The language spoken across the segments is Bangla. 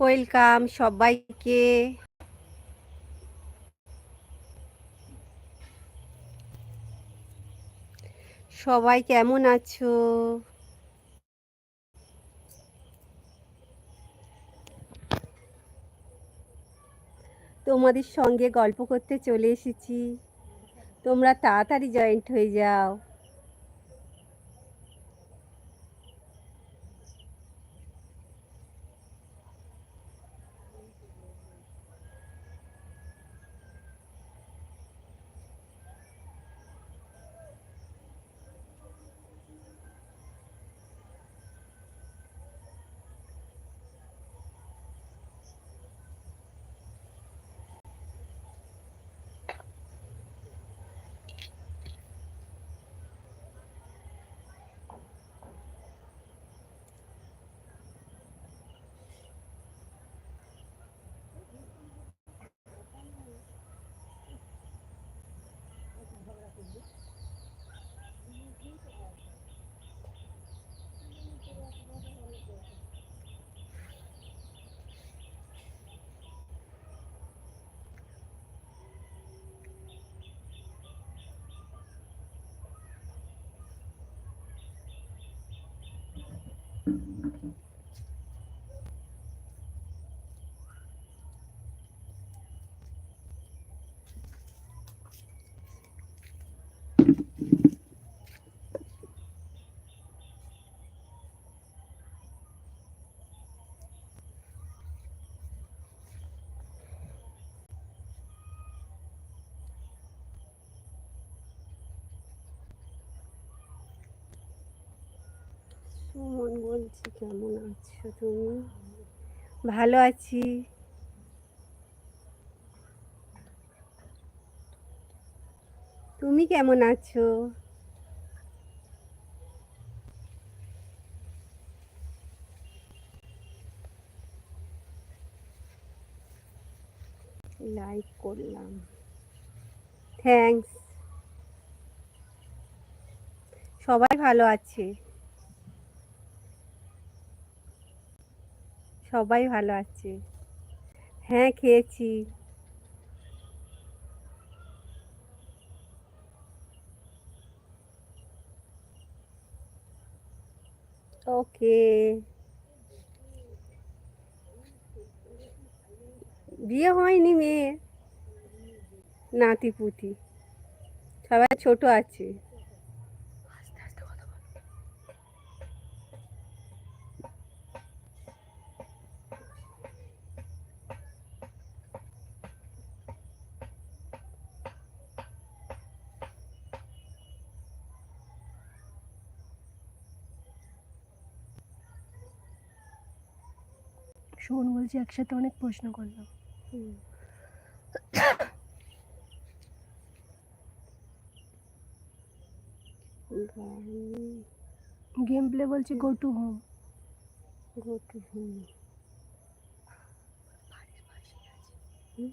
ওয়েলকাম সবাইকে। সবাই কেমন আছো? তোমাদের সঙ্গে গল্প করতে চলে এসেছি। তোমরা তাড়াতাড়ি জয়েন্ট হয়ে যাও। Thank mm -hmm. you. Suman বলছি কেমন আছো তুমি? ভালো আছি। তুমি কেমন আছো? লাইক করলাম। থ্যাঙ্কস সবাই ভালো আছে। সবাই ভালো আছে। হ্যাঁ খেয়েছি। ওকে। বিয়ে হয়নি মেয়ে। নাতি পুতি সবাই ছোট আছে। শোন বলছি একসাথে অনেক প্রশ্ন করলাম। গেম প্লে বলছি go to home to home. হুম?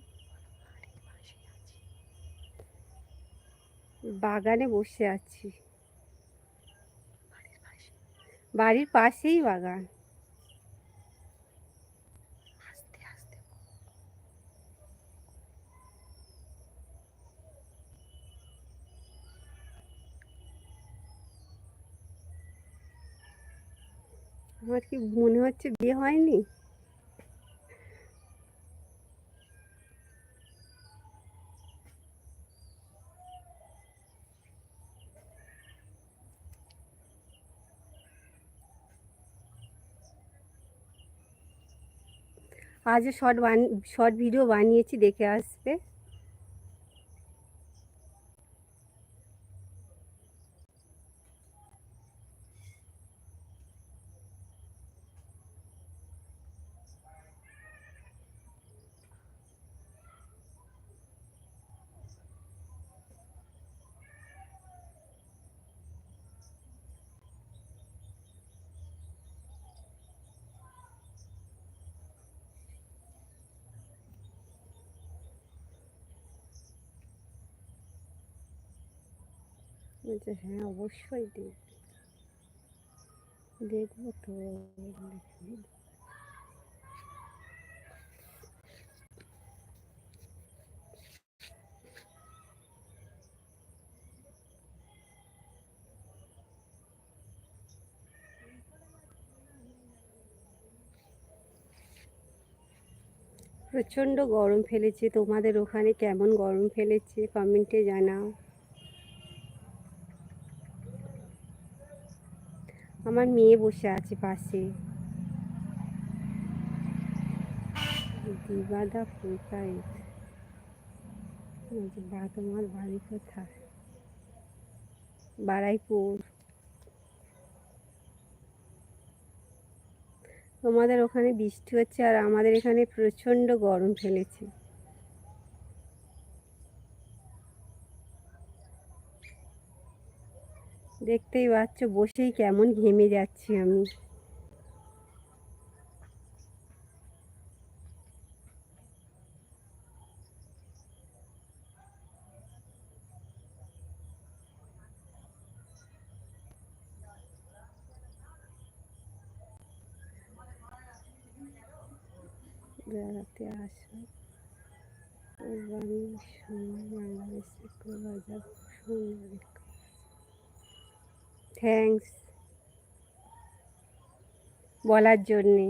বাগানে বসে আছি। বাড়ির পাশেই বাগান। মনে হচ্ছে বিয়ে হয়নি? আজও শর্ট বান শর্ট ভিডিও বানিয়েছি দেখে আসবে। বলছে হ্যাঁ অবশ্যই দেখব। দেখব তো প্রচণ্ড গরম ফেলেছে। তোমাদের ওখানে কেমন গরম ফেলেছে? কমেন্টে জানাও। আমার মেয়ে বসে আছে পাশে। দিবাদা ফুলকাই। বা তোমার বাড়ি কোথায় বারাইপুর। তোমাদের ওখানে বৃষ্টি হচ্ছে আর আমাদের এখানে প্রচণ্ড গরম ফেলেছে। দেখতেই পাচ্ছ বসেই কেমন ঘেমে যাচ্ছি আমি। বেড়াতে আসো কোরবানির সময় সুন্দর থ্যাংকস বলার জন্যে।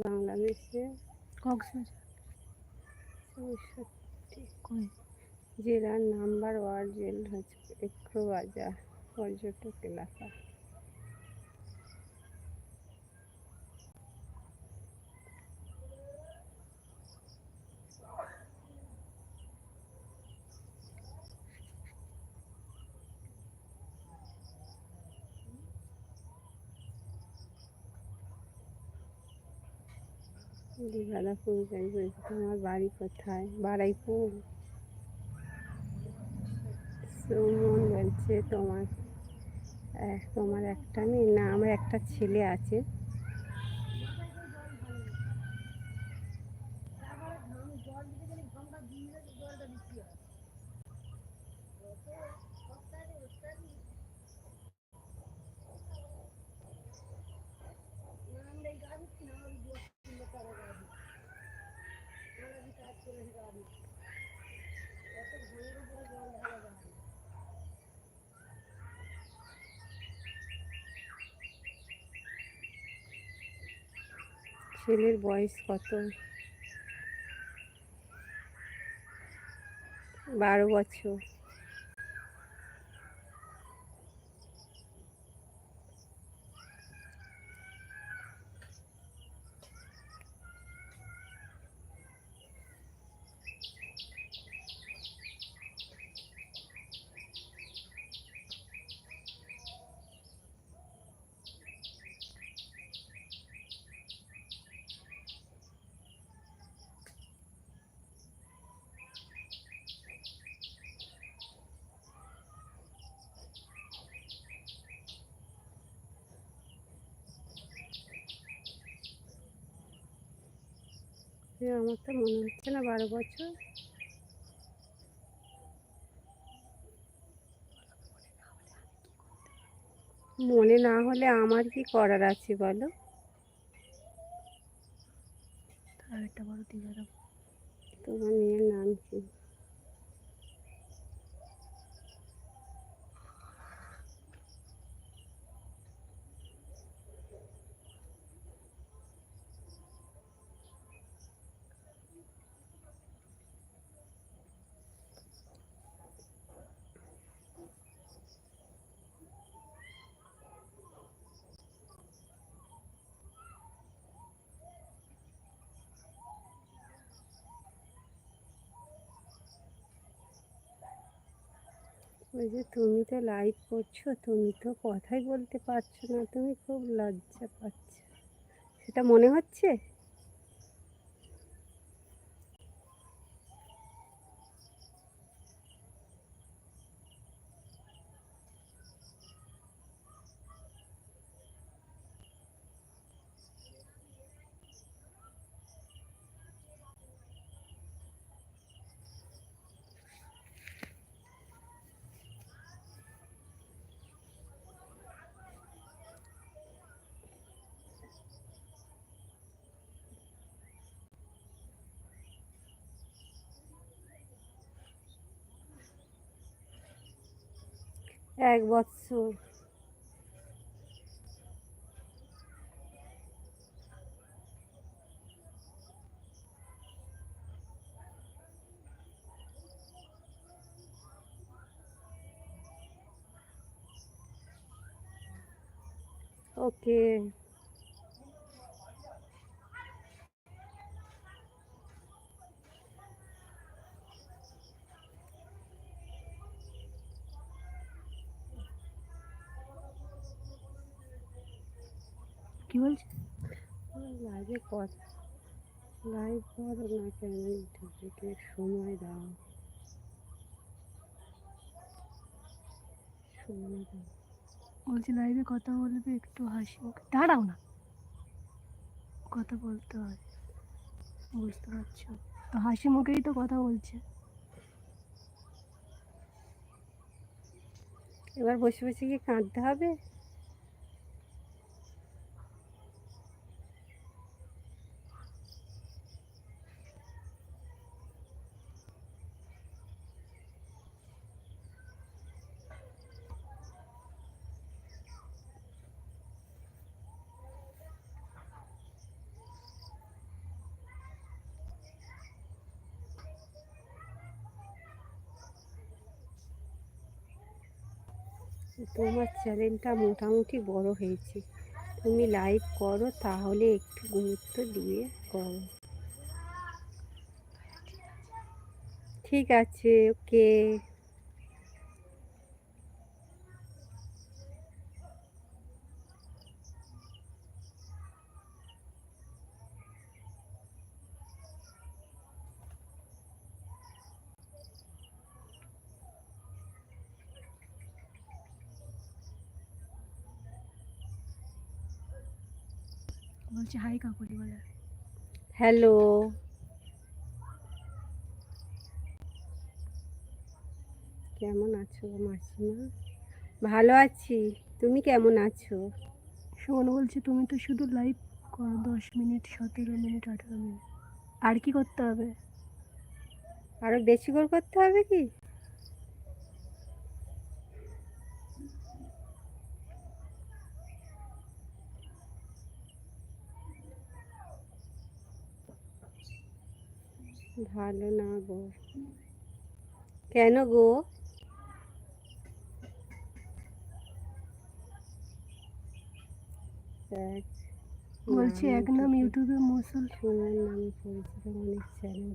বাংলাদেশে জেলার নাম্বার ওয়ান জেল হচ্ছে একটু বাজার পর্যটক এলাকা। দিঘাদাপুর গাড়ি বলছি তোমার বাড়ি কোথায়? বারাইপুর? সুমন বলছে তোমার তোমার একটা মেয়ে না, আমার একটা ছেলে আছে। ছেলের বয়স কত? বারো বছর। আমার তো মনে হচ্ছে না বারো বছর। মনে না হলে আমার কি করার আছে বলো তার একটা বড় দিঘারা তোমার মেয়ের নাম কি যে, তুমি তো লাইভ করছ, তুমি তো কথাই বলতে পারছ না, তুমি খুব লজ্জা পাচ্ছ। সেটা মনে হচ্ছে? এক বছর। ওকে কি বলছে লাইভে কথা। লাইভ করো না কেন? ইন্টারভিউকে সময় দাও। সময় দাও। বলছে লাইভে কথা বলবে একটু হাসি। মুখে দাঁড়াও না। কথা বলতে হয়। বুঝতে পারছ? তো হাসি মুখেই তো কথা বলছে। এবার বসে বসে কি কাঁদতে হবে? তোমার চ্যানেলটা মোটামুটি বড় হয়েছে। তুমি লাইভ করো, তাহলে একটু গুরুত্ব দিয়ে করো। ঠিক আছে ওকে বলছে হাই কাকুলি বলে। হ্যালো কেমন আছো মাসিমা? ভালো আছি। তুমি কেমন আছো? সুমন বলছে তুমি তো শুধু লাইভ করো দশ মিনিট সতেরো মিনিট আঠেরো মিনিট। আর কি করতে হবে? আরও বেশি করে করতে হবে কি? ভালো না গো। কেন গো? বলছে এক নাম নাম ইউটিউবে মুসল সোনার নামে পরিচিত অনেক চ্যানেল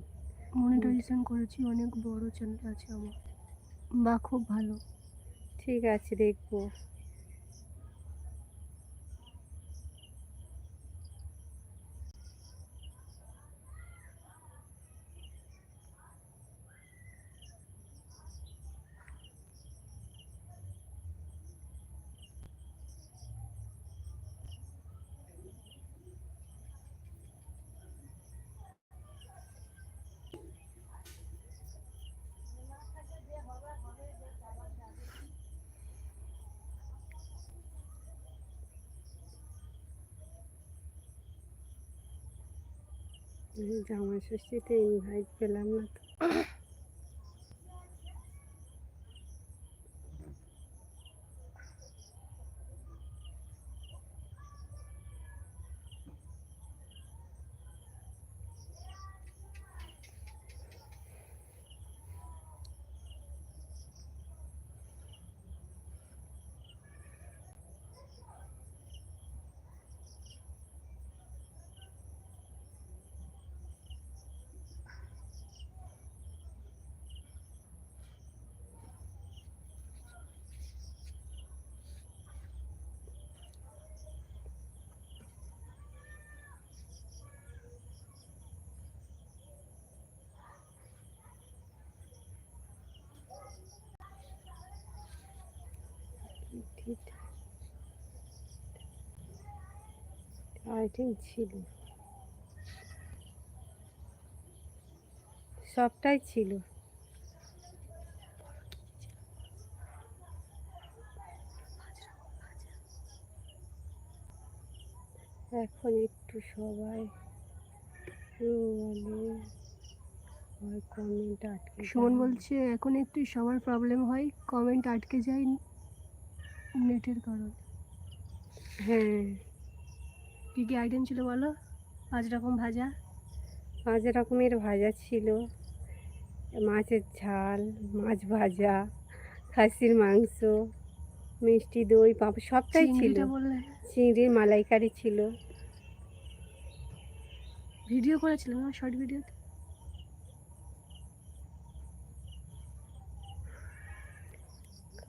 মনিটাইজেশন করেছি অনেক বড় চ্যানেল আছে আমার। বা খুব ভালো। ঠিক আছে দেখব। জামাই ষষ্ঠীতে ইনভাইট পেলাম না তো ঠিক আইটেম ছিল। সবটাই ছিল। এখন একটু সবাই বলে কমেন্ট আটকে সুমন বলছে এখন একটু সবার প্রবলেম হয় কমেন্ট আটকে যায় নেটের কারণ। হ্যাঁ। কী কী আইটেম ছিল বলো? পাঁচ রকম ভাজা? পাঁচ রকমের ভাজা ছিল। মাছের ঝাল মাছ ভাজা খাসির মাংস মিষ্টি দই পাঁপড় সবটাই ছিল। চিংড়ির মালাইকারি ছিল। ভিডিও করেছিলাম শর্ট ভিডিওতে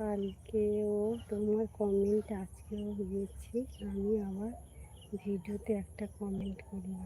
কালকেও তোমার কমেন্ট আজকেও দিয়েছি। আমি আবার ভিডিওতে একটা কমেন্ট করলাম।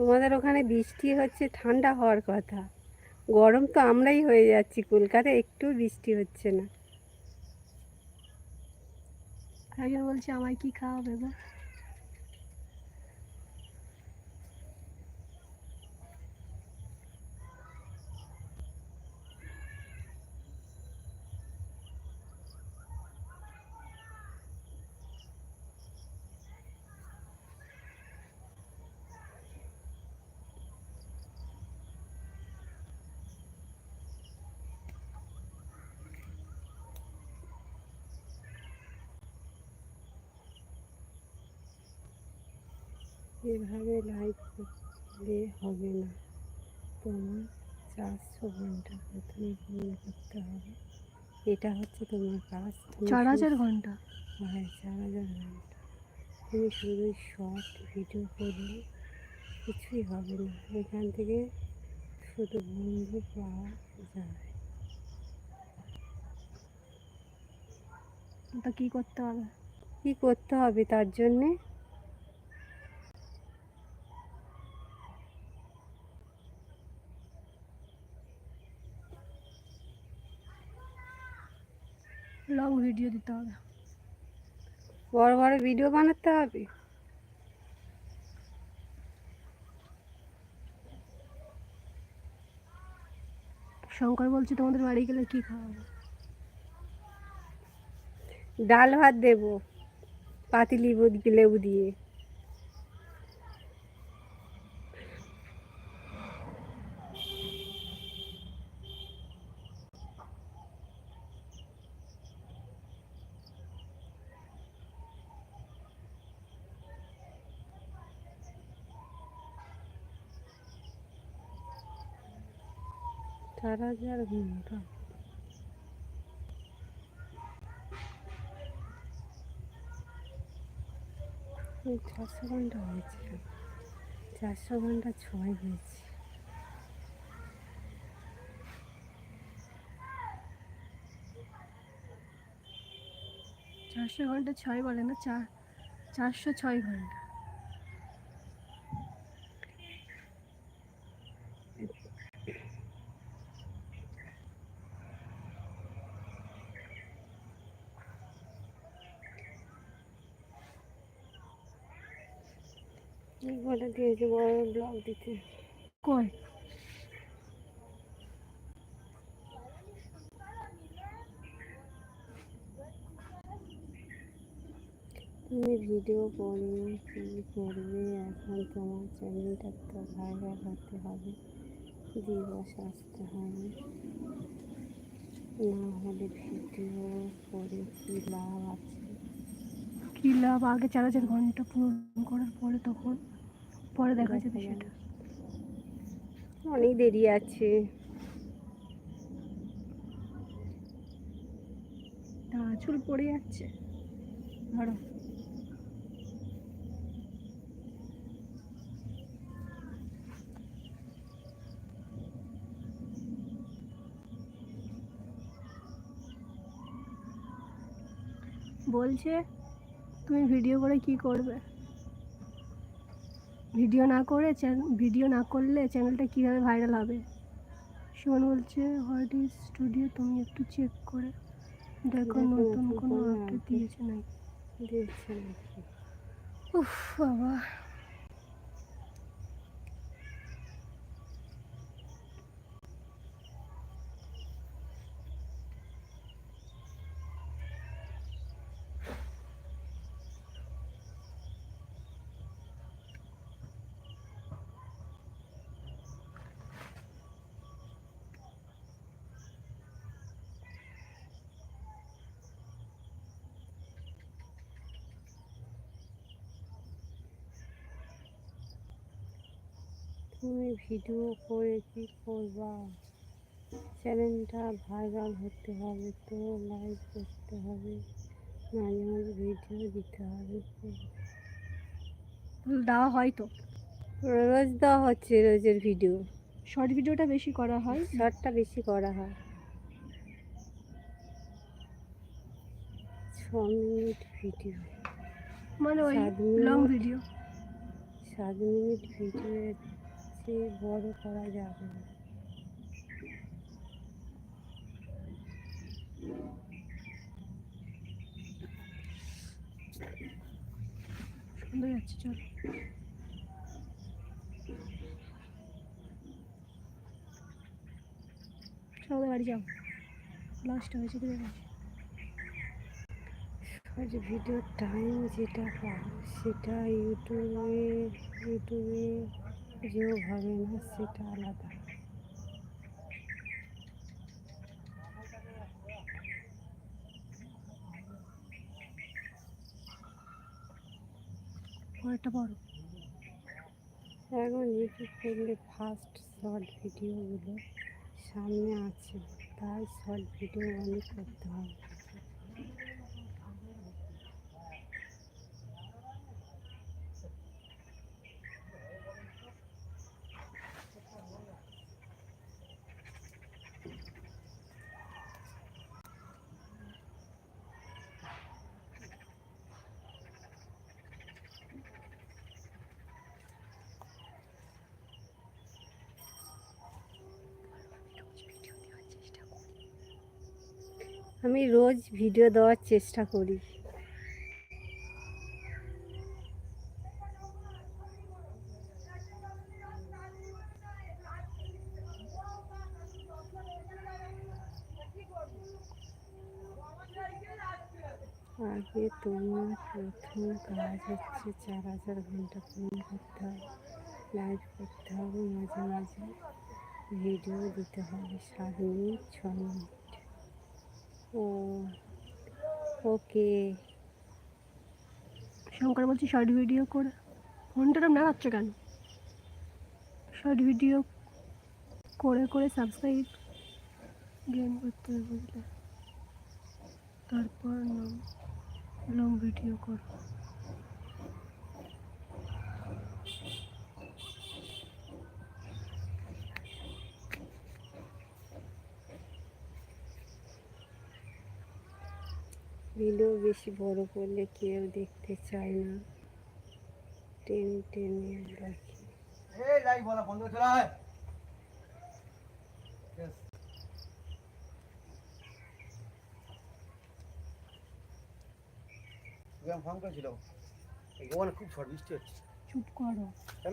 তোমাদের ওখানে বৃষ্টি হচ্ছে, ঠান্ডা হওয়ার কথা। গরম তো আমরাই হয়ে যাচ্ছি, কলকাতায় একটু বৃষ্টি হচ্ছে না। আগে বলছে আমায় কি খাওয়াবে গো? এভাবে লাইভ করলে হবে না। তোমার চারশো ঘণ্টা প্রথমে পূরণ করতে হবে। এটা হচ্ছে তোমার কাজ। চার হাজার ঘণ্টা। হ্যাঁ চার হাজার ঘণ্টা। তুমি শুধু শর্ট ভিডিও করলে কিছুই হবে না। এখান থেকে শুধু বন্ধু পাওয়া যায়। তা কি করতে হবে? কী করতে হবে তার জন্যে? লং ভিডিও দিতে হবে। বড় বড় ভিডিও বানাতে হবে? শঙ্কর বলছে তোমাদের বাড়ি গেলে কি খাওয়াবো? ডাল ভাত দেবো পাতি লেবু লেবু দিয়ে। হাজার ঘণ্টা এই চারশো ঘণ্টা হয়েছে চারশো ঘণ্টা ছয় হয়েছে চারশো ঘণ্টা ছয় বলে না চার চারশো ছয় ঘণ্টা এই দিয়েছে বড় ব্লগ দিতে কই? তুমি ভিডিও করবে কী করবে? এখন তোমার চ্যানেলটা তো ভাইরাল হতে হবে। দিবস আসতে হবে। না হলে ভিডিও করে কী লাভ আছে? কি লাভ? আগে চার হাজার ঘণ্টা পূরণ করার পরে তখন পরে দেখা যাবে সেটা। অনেক দেরি আছে। চুল পড়ে যাচ্ছে। ধরো। বলছে তুমি ভিডিও করে কি করবে? ভিডিও না করে ভিডিও না করলে চ্যানেলটা কীভাবে ভাইরাল হবে? সুমন বলছে হোয়াট ইজ স্টুডিও তুমি একটু চেক করে দেখো নতুন কোনো আপডেট। দিয়েছে নাকি? দিয়েছে নাকি? উফ বাবা তুমি ভিডিও করে কি করবা? চ্যানেলটা ভাইরাল হতে হবে তো লাইভ করতে হবে মাঝে মাঝে ভিডিও দিতে হবে। দেওয়া হয় তো। রোজ দেওয়া হচ্ছে রোজের ভিডিও শর্ট ভিডিওটা বেশি করা হয়। শর্টটা বেশি করা হয়। ছ মিনিট ভিডিও মানে ওই। লং ভিডিও সাত মিনিট ভিডিওর চেয়ে বড় করা যাবে না। সুন্দর যাচ্ছে চল। চলো বাড়ি যাও। লাস্ট হয়েছে কি শর্ট ভিডিওর টাইম যেটা পাবো সেটা ইউটিউবে ইউটিউবে যেও হবে না সেটা আলাদা। বড় এখন ইউটিউব করলে ফার্স্ট শর্ট ভিডিওগুলো সামনে আছে, তাই শর্ট ভিডিও অনেক করতে হবে। আমি রোজ ভিডিও দেওয়ার চেষ্টা করি। আগে তোমার প্রথম কাজ হচ্ছে চার হাজার ঘণ্টা পূরণ করতে হবে লাইভ করতে হবে, মাঝে মাঝে ভিডিও দিতে হবে, সাত মিনিট, ছ মিনিট। ও, ওকে। শঙ্কর বলছি শর্ট ভিডিও করে। ফোনটা নাড়াচ্ছ কেন? শর্ট ভিডিও করে করে সাবস্ক্রাইব গেম করতে হবে বুঝলে। তারপর লং ভিডিও করো। ভিডিও বেশি বড় করলে কেউ দেখতে চায় না। টেনে টেনে রাখি ফোন করেছিল খুব ঝড় বৃষ্টি হচ্ছে। চুপ করো। তাই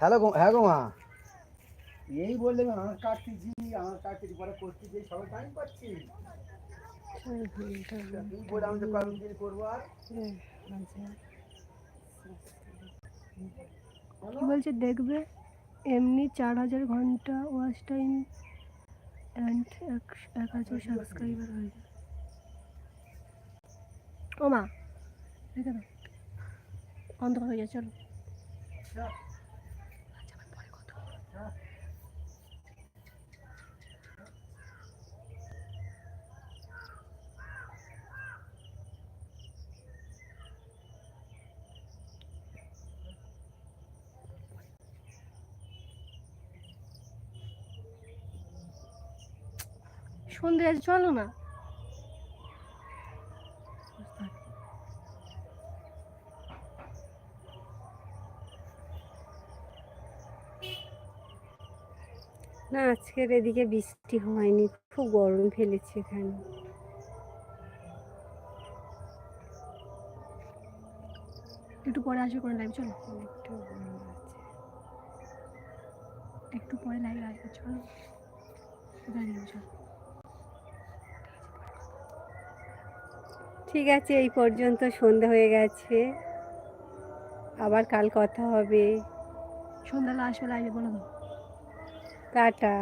হ্যালো গো হ্যাঁ গো মা। এই বললে আমি আমার কাটতেছি আমার কাটতেছি পরে করতেছি সবাই টাইম পাচ্ছি। চার ঘণ্টা তুমি বলে আমি তো কয়েক দিন করব আর। হাজার কি বলছে দেখবে? এমনি চার হাজার ঘণ্টা ওয়াচ টাইম অ্যান্ড এক এক হাজার সাবস্ক্রাইবার হয়ে যায়। ও মা রেখে দাও। অন্ধকার হয়ে যায় চলো। সন্ধ্যে চলো না। আজকের এদিকে বৃষ্টি হয়নি খুব গরম ফেলেছে এখানে। একটু পরে আসবে করে লাইভ চলো। একটু একটু পরে লাইভ আসবে চলো। চলো। ঠিক আছে এই পর্যন্ত সন্ধ্যা হয়ে গেছে। আবার কাল কথা হবে। সন্ধ্যাবেলা আসবে লাইভে বলে দাও। টাটা।